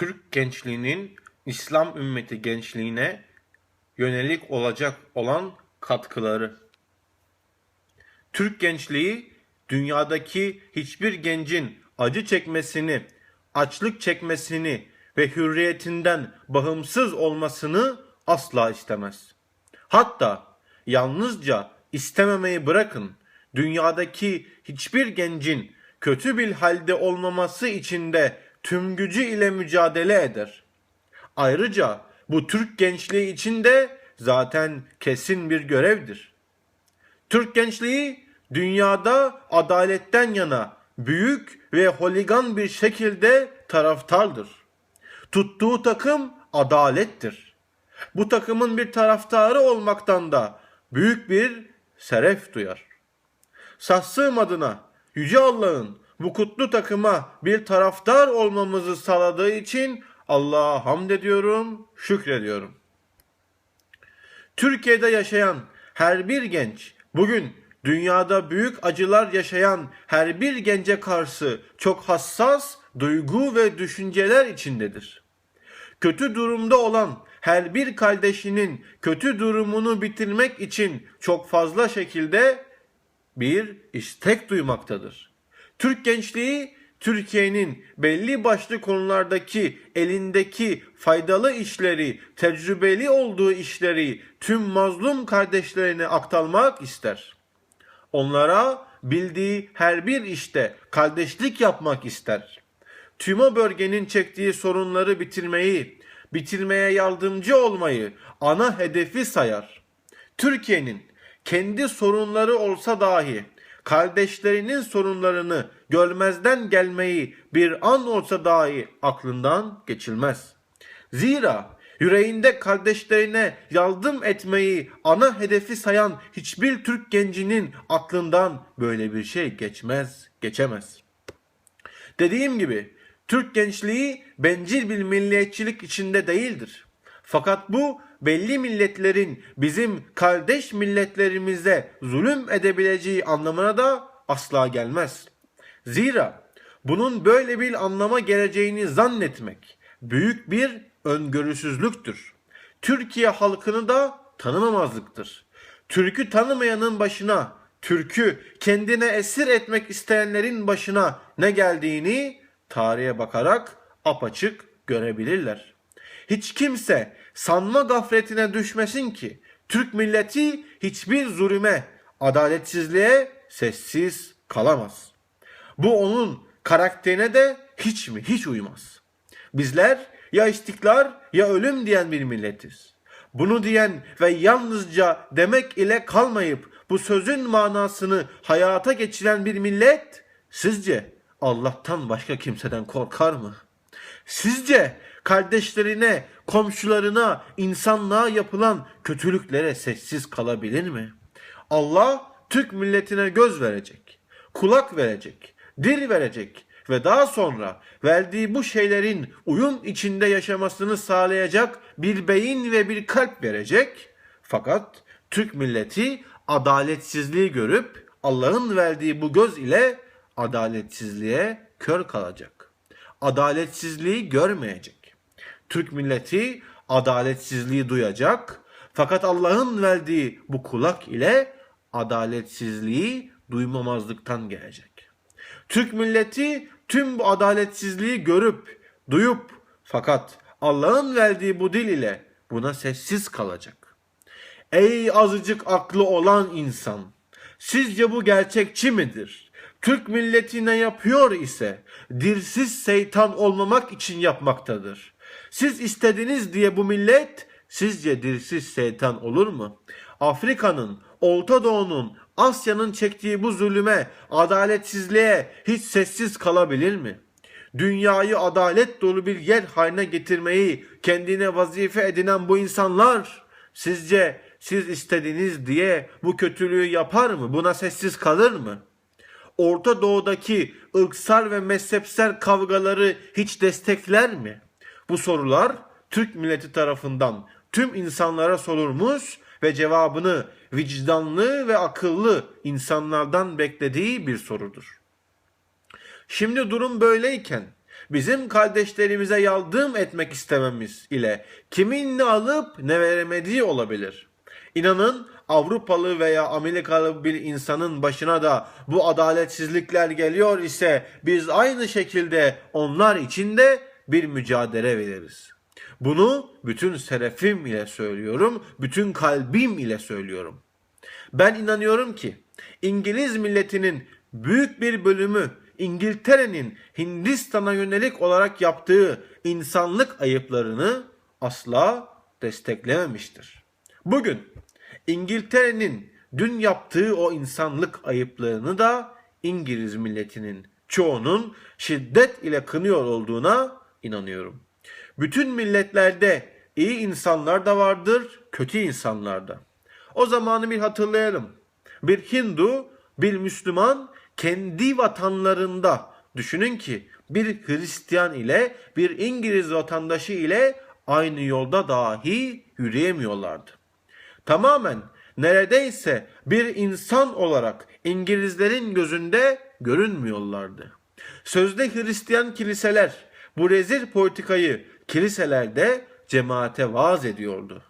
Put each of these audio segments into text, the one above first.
Türk gençliğinin İslam ümmeti gençliğine yönelik olacak olan katkıları. Türk gençliği dünyadaki hiçbir gencin acı çekmesini, açlık çekmesini ve hürriyetinden bağımsız olmasını asla istemez. Hatta yalnızca istememeyi bırakın, dünyadaki hiçbir gencin kötü bir halde olmaması için de tüm gücü ile mücadele eder. Ayrıca bu Türk gençliği için de zaten kesin bir görevdir. Türk gençliği dünyada adaletten yana büyük ve holigan bir şekilde taraftardır. Tuttuğu takım adalettir. Bu takımın bir taraftarı olmaktan da büyük bir seref duyar. Sassığım adına Yüce Allah'ın bu kutlu takıma bir taraftar olmamızı sağladığı için Allah'a hamd ediyorum, şükrediyorum. Türkiye'de yaşayan her bir genç bugün dünyada büyük acılar yaşayan her bir gence karşı çok hassas duygu ve düşünceler içindedir. Kötü durumda olan her bir kardeşinin kötü durumunu bitirmek için çok fazla şekilde bir istek duymaktadır. Türk gençliği Türkiye'nin belli başlı konulardaki elindeki faydalı işleri, tecrübeli olduğu işleri tüm mazlum kardeşlerine aktarmak ister. Onlara bildiği her bir işte kardeşlik yapmak ister. Tüm o bölgenin çektiği sorunları bitirmeyi, bitirmeye yardımcı olmayı ana hedefi sayar. Türkiye'nin kendi sorunları olsa dahi kardeşlerinin sorunlarını görmezden gelmeyi bir an olsa dahi aklından geçilmez. Zira yüreğinde kardeşlerine yardım etmeyi ana hedefi sayan hiçbir Türk gencinin aklından böyle bir şey geçmez, geçemez. Dediğim gibi Türk gençliği bencil bir milliyetçilik içinde değildir. Fakat bu belli milletlerin bizim kardeş milletlerimize zulüm edebileceği anlamına da asla gelmez. Zira bunun böyle bir anlama geleceğini zannetmek büyük bir öngörüsüzlüktür. Türkiye halkını da tanımamazlıktır. Türk'ü tanımayanın başına, Türk'ü kendine esir etmek isteyenlerin başına ne geldiğini tarihe bakarak apaçık görebilirler. Hiç kimse sanma gafletine düşmesin ki Türk milleti hiçbir zulüme, adaletsizliğe sessiz kalamaz. Bu onun karakterine de hiç mi hiç uymaz. Bizler ya istiklal ya ölüm diyen bir milletiz. Bunu diyen ve yalnızca demek ile kalmayıp bu sözün manasını hayata geçiren bir millet sizce Allah'tan başka kimseden korkar mı? Sizce kardeşlerine, komşularına, insanlığa yapılan kötülüklere sessiz kalabilir mi? Allah Türk milletine göz verecek, kulak verecek, dil verecek ve daha sonra verdiği bu şeylerin uyum içinde yaşamasını sağlayacak bir beyin ve bir kalp verecek. Fakat Türk milleti adaletsizliği görüp Allah'ın verdiği bu göz ile adaletsizliğe kör kalacak. Adaletsizliği görmeyecek. Türk milleti adaletsizliği duyacak. Fakat Allah'ın verdiği bu kulak ile adaletsizliği duymamazlıktan gelecek. Türk milleti tüm bu adaletsizliği görüp, duyup fakat Allah'ın verdiği bu dil ile buna sessiz kalacak. Ey azıcık aklı olan insan! Sizce bu gerçekçi midir? Türk milleti ne yapıyor ise dirsiz şeytan olmamak için yapmaktadır. Siz istediniz diye bu millet sizce dirsiz şeytan olur mu? Afrika'nın, Orta Doğu'nun, Asya'nın çektiği bu zulüme, adaletsizliğe hiç sessiz kalabilir mi? Dünyayı adalet dolu bir yer haline getirmeyi kendine vazife edinen bu insanlar sizce siz istediniz diye bu kötülüğü yapar mı? Buna sessiz kalır mı? Orta Doğu'daki ırksal ve mezhepsel kavgaları hiç destekler mi? Bu sorular Türk milleti tarafından tüm insanlara sorulmuş ve cevabını vicdanlı ve akıllı insanlardan beklediği bir sorudur. Şimdi durum böyleyken bizim kardeşlerimize yardım etmek istememiz ile kimin ne alıp ne veremediği olabilir. İnanın Avrupalı veya Amerikalı bir insanın başına da bu adaletsizlikler geliyor ise biz aynı şekilde onlar için de bir mücadele veririz. Bunu bütün serefim ile söylüyorum, bütün kalbim ile söylüyorum. Ben inanıyorum ki İngiliz milletinin büyük bir bölümü İngiltere'nin Hindistan'a yönelik olarak yaptığı insanlık ayıplarını asla desteklememiştir. Bugün İngiltere'nin dün yaptığı o insanlık ayıplarını da İngiliz milletinin çoğunun şiddet ile kınıyor olduğuna inanıyorum. Bütün milletlerde iyi insanlar da vardır, kötü insanlar da. O zamanı bir hatırlayalım. Bir Hindu, bir Müslüman kendi vatanlarında düşünün ki bir Hristiyan ile bir İngiliz vatandaşı ile aynı yolda dahi yürüyemiyorlardı. Tamamen neredeyse bir insan olarak İngilizlerin gözünde görünmüyorlardı. Sözde Hristiyan kiliseler bu rezil politikayı kiliselerde cemaate vaaz ediyordu.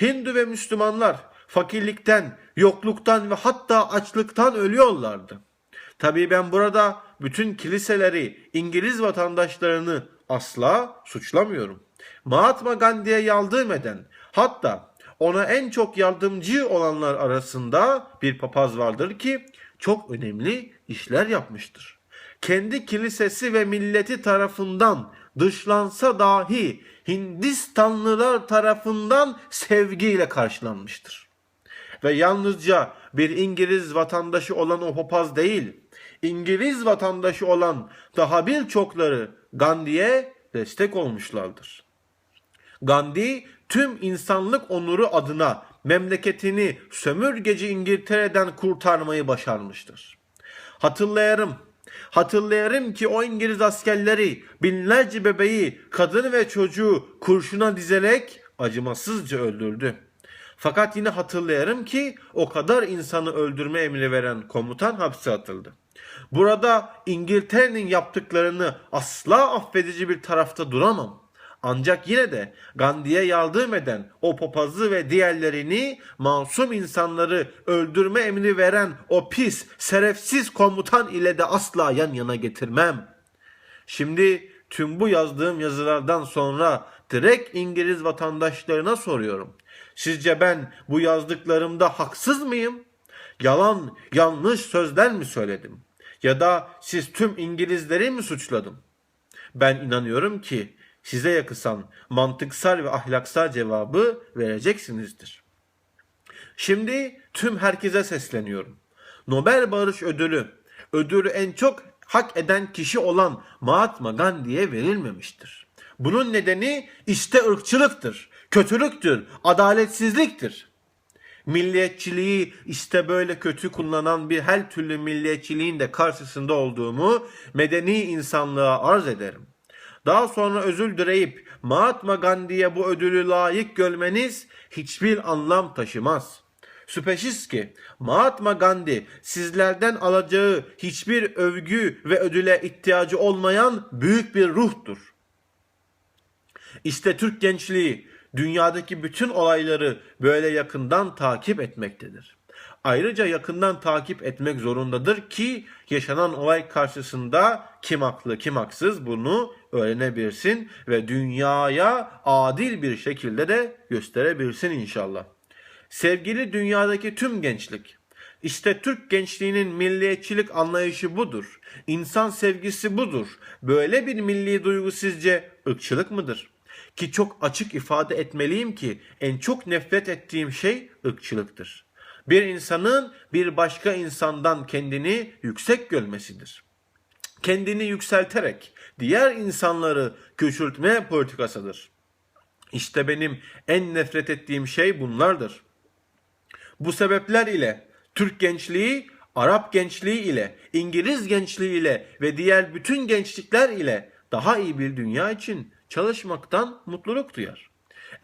Hindu ve Müslümanlar fakirlikten, yokluktan ve hatta açlıktan ölüyorlardı. Tabii ben burada bütün kiliseleri, İngiliz vatandaşlarını asla suçlamıyorum. Mahatma Gandhi'ye yardım eden, hatta ona en çok yardımcı olanlar arasında bir papaz vardır ki çok önemli işler yapmıştır. Kendi kilisesi ve milleti tarafından dışlansa dahi Hindistanlılar tarafından sevgiyle karşılanmıştır. Ve yalnızca bir İngiliz vatandaşı olan o papaz değil, İngiliz vatandaşı olan daha birçokları Gandhi'ye destek olmuşlardır. Gandhi tüm insanlık onuru adına memleketini sömürgeci İngiltere'den kurtarmayı başarmıştır. Hatırlayarım, hatırlayarım ki o İngiliz askerleri binlerce bebeği, kadını ve çocuğu kurşuna dizerek acımasızca öldürdü. Fakat yine hatırlayarım ki o kadar insanı öldürme emri veren komutan hapse atıldı. Burada İngiltere'nin yaptıklarını asla affedici bir tarafta duramam. Ancak yine de Gandhi'ye yardım eden o papazı ve diğerlerini masum insanları öldürme emri veren o pis, serefsiz komutan ile de asla yan yana getirmem. Şimdi tüm bu yazdığım yazılardan sonra direkt İngiliz vatandaşlarına soruyorum. Sizce ben bu yazdıklarımda haksız mıyım? Yalan, yanlış sözler mi söyledim? Ya da siz tüm İngilizleri mi suçladım? Ben inanıyorum ki size yakısan mantıksal ve ahlaksal cevabı vereceksinizdir. Şimdi tüm herkese sesleniyorum. Nobel Barış Ödülü, ödülü en çok hak eden kişi olan Mahatma Gandhi'ye verilmemiştir. Bunun nedeni işte ırkçılıktır, kötülüktür, adaletsizliktir. Milliyetçiliği işte böyle kötü kullanan bir her türlü milliyetçiliğin de karşısında olduğumu medeni insanlığa arz ederim. Daha sonra özür dileyip Mahatma Gandhi'ye bu ödülü layık görmeniz hiçbir anlam taşımaz. Şüphesiz ki Mahatma Gandhi sizlerden alacağı hiçbir övgü ve ödüle ihtiyacı olmayan büyük bir ruhtur. İşte Türk gençliği dünyadaki bütün olayları böyle yakından takip etmektedir. Ayrıca yakından takip etmek zorundadır ki yaşanan olay karşısında kim haklı kim haksız bunu öğrenebilsin ve dünyaya adil bir şekilde de gösterebilsin inşallah. Sevgili dünyadaki tüm gençlik, işte Türk gençliğinin milliyetçilik anlayışı budur. İnsan sevgisi budur. Böyle bir milli duygu sizce ırkçılık mıdır? Ki çok açık ifade etmeliyim ki en çok nefret ettiğim şey ırkçılıktır. Bir insanın bir başka insandan kendini yüksek görmesidir. Kendini yükselterek diğer insanları küçültme politikasıdır. İşte benim en nefret ettiğim şey bunlardır. Bu sebepler ile Türk gençliği, Arap gençliği ile, İngiliz gençliği ile ve diğer bütün gençlikler ile daha iyi bir dünya için çalışmaktan mutluluk duyar.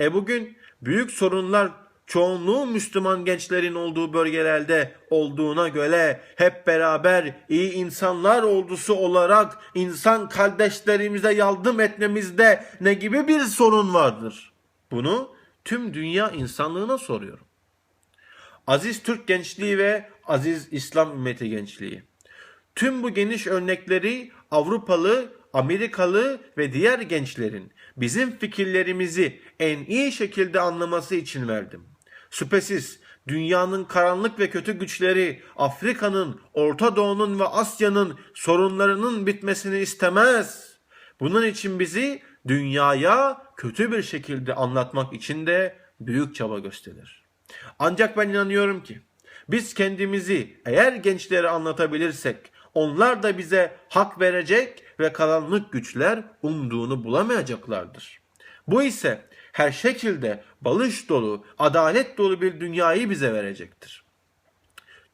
E bugün büyük sorunlar çoğunluğu Müslüman gençlerin olduğu bölgelerde olduğuna göre hep beraber iyi insanlar ordusu olarak insan kardeşlerimize yardım etmemizde ne gibi bir sorun vardır? Bunu tüm dünya insanlığına soruyorum. Aziz Türk gençliği ve aziz İslam ümmeti gençliği. Tüm bu geniş örnekleri Avrupalı, Amerikalı ve diğer gençlerin bizim fikirlerimizi en iyi şekilde anlaması için verdim. Şüphesiz dünyanın karanlık ve kötü güçleri Afrika'nın, Orta Doğu'nun ve Asya'nın sorunlarının bitmesini istemez. Bunun için bizi dünyaya kötü bir şekilde anlatmak için de büyük çaba gösterir. Ancak ben inanıyorum ki biz kendimizi eğer gençlere anlatabilirsek onlar da bize hak verecek ve karanlık güçler umduğunu bulamayacaklardır. Bu ise her şekilde balış dolu, adalet dolu bir dünyayı bize verecektir.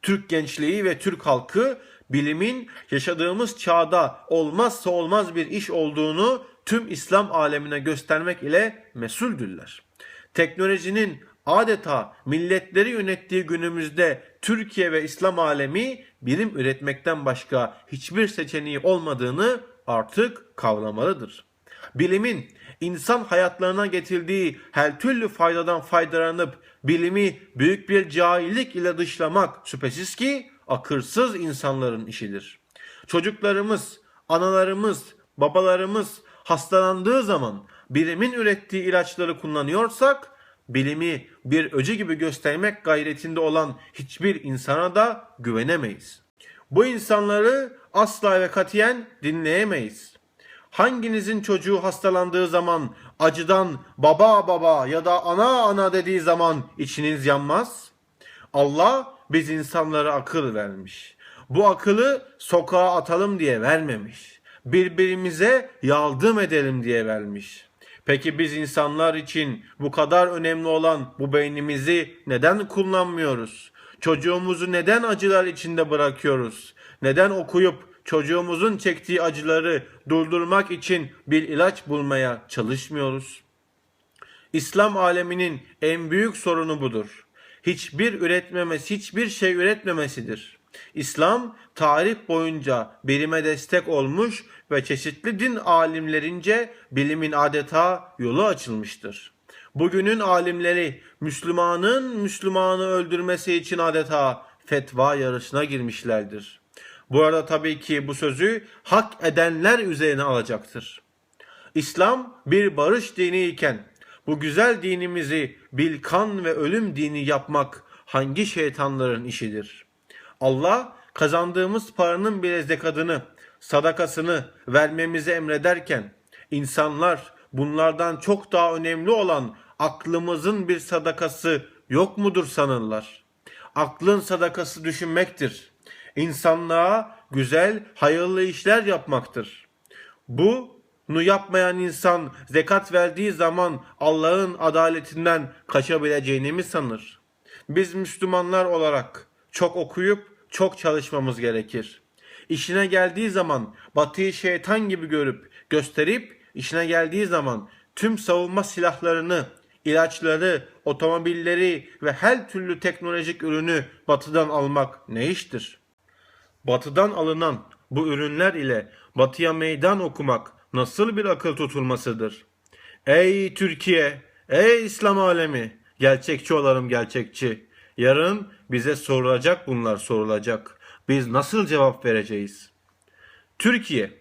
Türk gençliği ve Türk halkı bilimin yaşadığımız çağda olmazsa olmaz bir iş olduğunu tüm İslam alemine göstermek ile mesuldürler. Teknolojinin adeta milletleri yönettiği günümüzde Türkiye ve İslam alemi bilim üretmekten başka hiçbir seçeneği olmadığını artık kavramalıdır. Bilimin insan hayatlarına getirdiği her türlü faydadan faydalanıp bilimi büyük bir cahillik ile dışlamak şüphesiz ki akırsız insanların işidir. Çocuklarımız, analarımız, babalarımız hastalandığı zaman bilimin ürettiği ilaçları kullanıyorsak bilimi bir öcü gibi göstermek gayretinde olan hiçbir insana da güvenemeyiz. Bu insanları asla ve katiyen dinleyemeyiz. Hanginizin çocuğu hastalandığı zaman acıdan baba baba ya da ana ana dediği zaman içiniz yanmaz? Allah biz insanlara akıl vermiş. Bu akılı sokağa atalım diye vermemiş. Birbirimize yardım edelim diye vermiş. Peki biz insanlar için bu kadar önemli olan bu beynimizi neden kullanmıyoruz? Çocuğumuzu neden acılar içinde bırakıyoruz? Neden okuyup çocuğumuzun çektiği acıları durdurmak için bir ilaç bulmaya çalışmıyoruz? İslam aleminin en büyük sorunu budur. Hiçbir üretmemesi, hiçbir şey üretmemesidir. İslam tarih boyunca bilime destek olmuş ve çeşitli din alimlerince bilimin adeta yolu açılmıştır. Bugünün alimleri Müslümanın Müslümanı öldürmesi için adeta fetva yarışına girmişlerdir. Bu arada tabii ki bu sözü hak edenler üzerine alacaktır. İslam bir barış dini iken bu güzel dinimizi bil kan ve ölüm dini yapmak hangi şeytanların işidir? Allah kazandığımız paranın bir zekatını, sadakasını vermemizi emrederken insanlar bunlardan çok daha önemli olan aklımızın bir sadakası yok mudur sanırlar? Aklın sadakası düşünmektir. İnsanlığa güzel, hayırlı işler yapmaktır. Bunu yapmayan insan zekat verdiği zaman Allah'ın adaletinden kaçabileceğini mi sanır? Biz Müslümanlar olarak çok okuyup çok çalışmamız gerekir. İşine geldiği zaman batıyı şeytan gibi görüp gösterip işine geldiği zaman tüm savunma silahlarını, ilaçları, otomobilleri ve her türlü teknolojik ürünü batıdan almak ne iştir? Batıdan alınan bu ürünler ile batıya meydan okumak nasıl bir akıl tutulmasıdır? Ey Türkiye, ey İslam alemi, gerçekçi olalım gerçekçi. Yarın bize sorulacak bunlar sorulacak. Biz nasıl cevap vereceğiz? Türkiye,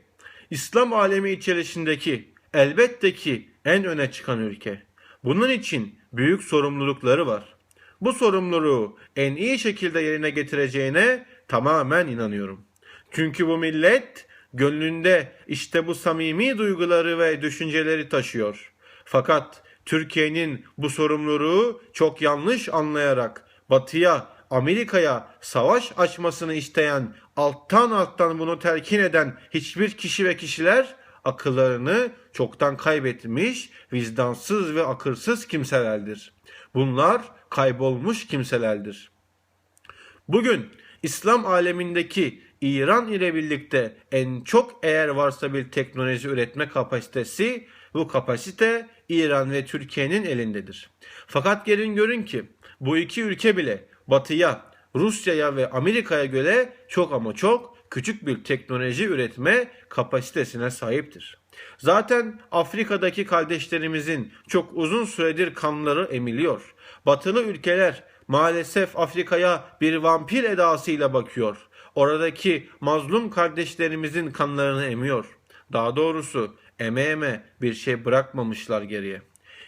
İslam alemi içerisindeki elbette ki en öne çıkan ülke. Bunun için büyük sorumlulukları var. Bu sorumluluğu en iyi şekilde yerine getireceğine tamamen inanıyorum. Çünkü bu millet gönlünde işte bu samimi duyguları ve düşünceleri taşıyor. Fakat Türkiye'nin bu sorumluluğu çok yanlış anlayarak Batı'ya, Amerika'ya savaş açmasını isteyen, alttan alttan bunu telkin eden hiçbir kişi ve kişiler akıllarını çoktan kaybetmiş, vicdansız ve akılsız kimselerdir. Bunlar kaybolmuş kimselerdir. Bugün İslam alemindeki İran ile birlikte en çok eğer varsa bir teknoloji üretme kapasitesi bu kapasite İran ve Türkiye'nin elindedir. Fakat gelin görün ki Bu iki ülke bile Batı'ya, Rusya'ya ve Amerika'ya göre çok ama çok küçük bir teknoloji üretme kapasitesine sahiptir. Zaten Afrika'daki kardeşlerimizin çok uzun süredir kanları emiliyor. Batılı ülkeler maalesef Afrika'ya bir vampir edasıyla bakıyor. Oradaki mazlum kardeşlerimizin kanlarını emiyor. Daha doğrusu eme eme bir şey bırakmamışlar geriye.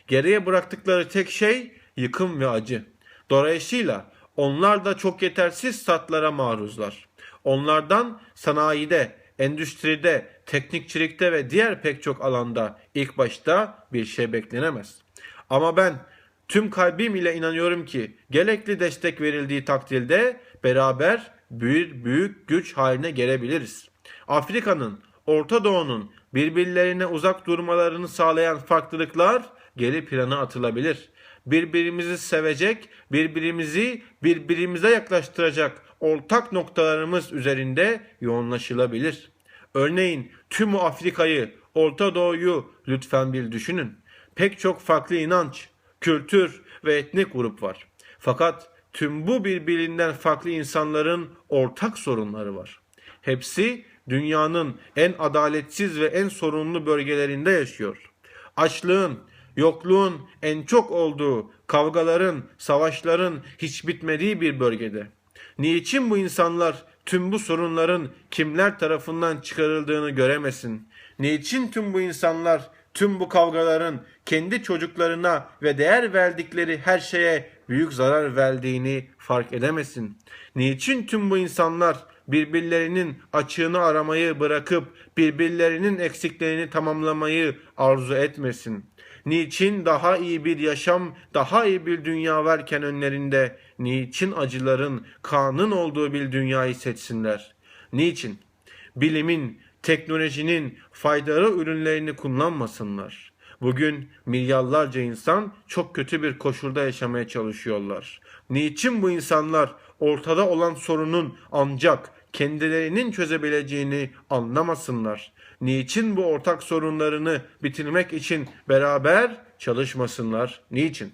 Geriye bıraktıkları tek şey yıkım ve acı. Dolayısıyla onlar da çok yetersiz satlara maruzlar. Onlardan sanayide, endüstride, teknikçilikte ve diğer pek çok alanda ilk başta bir şey beklenemez. Ama ben tüm kalbim ile inanıyorum ki gerekli destek verildiği takdirde beraber büyük büyük güç haline gelebiliriz. Afrika'nın, Orta Doğu'nun birbirlerine uzak durmalarını sağlayan farklılıklar geri plana atılabilir. Birbirimizi sevecek, birbirimizi birbirimize yaklaştıracak ortak noktalarımız üzerinde yoğunlaşılabilir. Örneğin tüm Afrika'yı, Orta Doğu'yu lütfen bir düşünün. Pek çok farklı inanç, kültür ve etnik grup var. Fakat tüm bu birbirinden farklı insanların ortak sorunları var. Hepsi dünyanın en adaletsiz ve en sorunlu bölgelerinde yaşıyor. Açlığın, yokluğun en çok olduğu, kavgaların, savaşların hiç bitmediği bir bölgede. Niçin bu insanlar tüm bu sorunların kimler tarafından çıkarıldığını göremesin? Niçin tüm bu insanlar tüm bu kavgaların kendi çocuklarına ve değer verdikleri her şeye büyük zarar verdiğini fark edemesin? Niçin tüm bu insanlar birbirlerinin açığını aramayı bırakıp birbirlerinin eksiklerini tamamlamayı arzu etmesin? Niçin daha iyi bir yaşam, daha iyi bir dünya varken önlerinde niçin acıların, kanın olduğu bir dünyayı seçsinler? Niçin? Bilimin, teknolojinin faydalı ürünlerini kullanmasınlar. Bugün milyarlarca insan çok kötü bir koşulda yaşamaya çalışıyorlar. Niçin bu insanlar ortada olan sorunun ancak kendilerinin çözebileceğini anlamasınlar? Niçin bu ortak sorunlarını bitirmek için beraber çalışmasınlar? Niçin?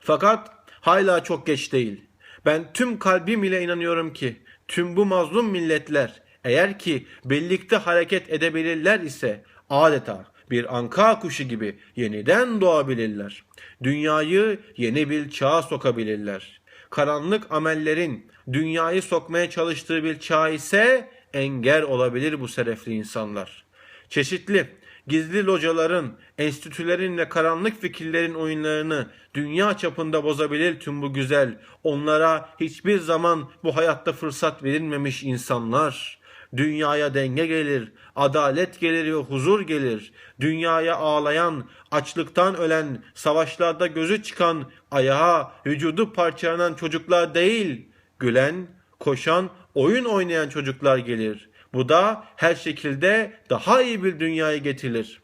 Fakat hala çok geç değil. Ben tüm kalbim ile inanıyorum ki tüm bu mazlum milletler eğer ki birlikte hareket edebilirler ise adeta bir anka kuşu gibi yeniden doğabilirler. Dünyayı yeni bir çağa sokabilirler. Karanlık amellerin dünyayı sokmaya çalıştığı bir çağ ise engel olabilir bu şerefli insanlar. Çeşitli gizli locaların, enstitülerin ve karanlık fikirlerin oyunlarını dünya çapında bozabilir tüm bu güzel, onlara hiçbir zaman bu hayatta fırsat verilmemiş insanlar. Dünyaya denge gelir, adalet gelir ve huzur gelir. Dünyaya ağlayan, açlıktan ölen, savaşlarda gözü çıkan, ayağa, vücudu parçalanan çocuklar değil, gülen, koşan, oyun oynayan çocuklar gelir. Bu da her şekilde daha iyi bir dünyayı getirir.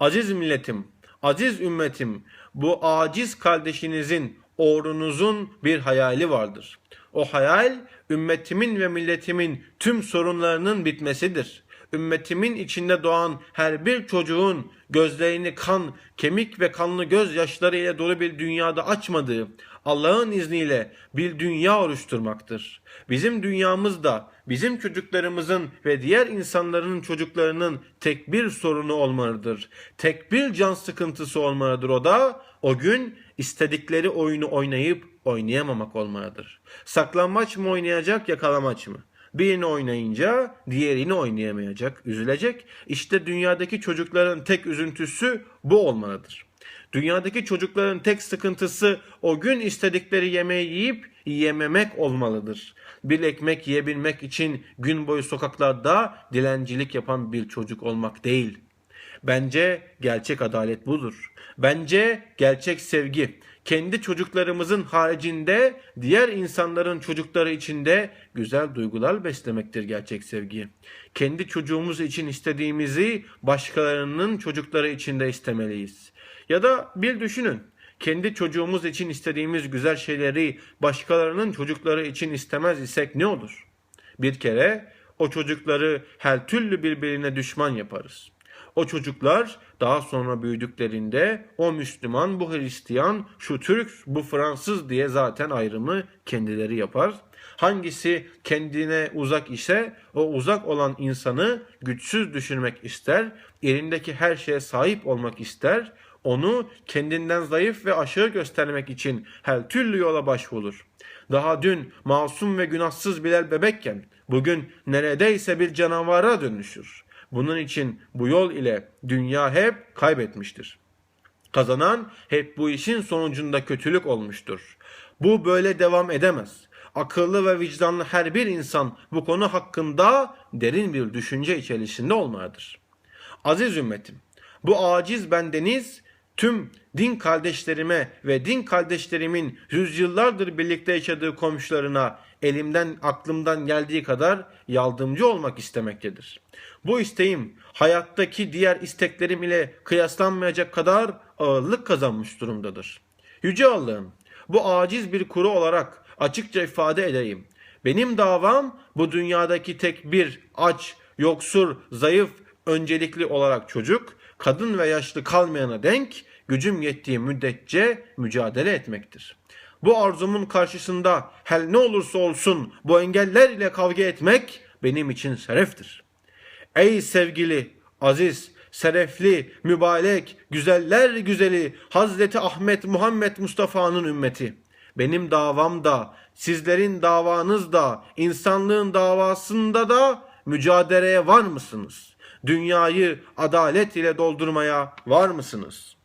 Aziz milletim, aziz ümmetim, bu aciz kardeşinizin, oğlunuzun bir hayali vardır. O hayal ümmetimin ve milletimin tüm sorunlarının bitmesidir. Ümmetimin içinde doğan her bir çocuğun gözlerini kan, kemik ve kanlı gözyaşları ile dolu bir dünyada açmadığı, Allah'ın izniyle bir dünya oluşturmaktır. Bizim dünyamızda bizim çocuklarımızın ve diğer insanların çocuklarının tek bir sorunu olmalıdır. Tek bir can sıkıntısı olmalıdır o da o gün istedikleri oyunu oynayıp oynayamamak olmalıdır. Saklanmaç mı oynayacak yakalamaç mı? Birini oynayınca diğerini oynayamayacak, üzülecek. İşte dünyadaki çocukların tek üzüntüsü bu olmalıdır. Dünyadaki çocukların tek sıkıntısı o gün istedikleri yemeği yiyip yememek olmalıdır. Bir ekmek yiyebilmek için gün boyu sokaklarda dilencilik yapan bir çocuk olmak değil. Bence gerçek adalet budur. Bence gerçek sevgi kendi çocuklarımızın haricinde diğer insanların çocukları içinde güzel duygular beslemektir gerçek sevgi. Kendi çocuğumuz için istediğimizi başkalarının çocukları için de istemeliyiz. Ya da bir düşünün. Kendi çocuğumuz için istediğimiz güzel şeyleri başkalarının çocukları için istemez isek ne olur? Bir kere o çocukları her türlü birbirine düşman yaparız. O çocuklar daha sonra büyüdüklerinde o Müslüman, bu Hristiyan, şu Türk, bu Fransız diye zaten ayrımı kendileri yapar. Hangisi kendine uzak ise o uzak olan insanı güçsüz düşürmek ister, elindeki her şeye sahip olmak ister, onu kendinden zayıf ve aşağı göstermek için her türlü yola başvurur. Daha dün masum ve günahsız Bilal bebekken bugün neredeyse bir canavara dönüşür. Bunun için bu yol ile dünya hep kaybetmiştir. Kazanan hep bu işin sonucunda kötülük olmuştur. Bu böyle devam edemez. Akıllı ve vicdanlı her bir insan bu konu hakkında derin bir düşünce içerisinde olmalıdır. Aziz ümmetim, bu aciz bendeniz tüm din kardeşlerime ve din kardeşlerimin yüzyıllardır birlikte yaşadığı komşularına elimden aklımdan geldiği kadar yardımcı olmak istemektedir. Bu isteğim hayattaki diğer isteklerim ile kıyaslanmayacak kadar ağırlık kazanmış durumdadır. Yüce Allah'ım bu aciz bir kuru olarak açıkça ifade edeyim. Benim davam bu dünyadaki tek bir aç, yoksur, zayıf, öncelikli olarak çocuk, kadın ve yaşlı kalmayana denk gücüm yettiği müddetçe mücadele etmektir. Bu arzumun karşısında her ne olursa olsun bu engeller ile kavga etmek benim için şereftir. Ey sevgili, aziz, serefli, mübarek, güzeller güzeli Hazreti Ahmet Muhammed Mustafa'nın ümmeti. Benim davam da, sizlerin davanız da, insanlığın davasında da mücadeleye var mısınız? Dünyayı adalet ile doldurmaya var mısınız?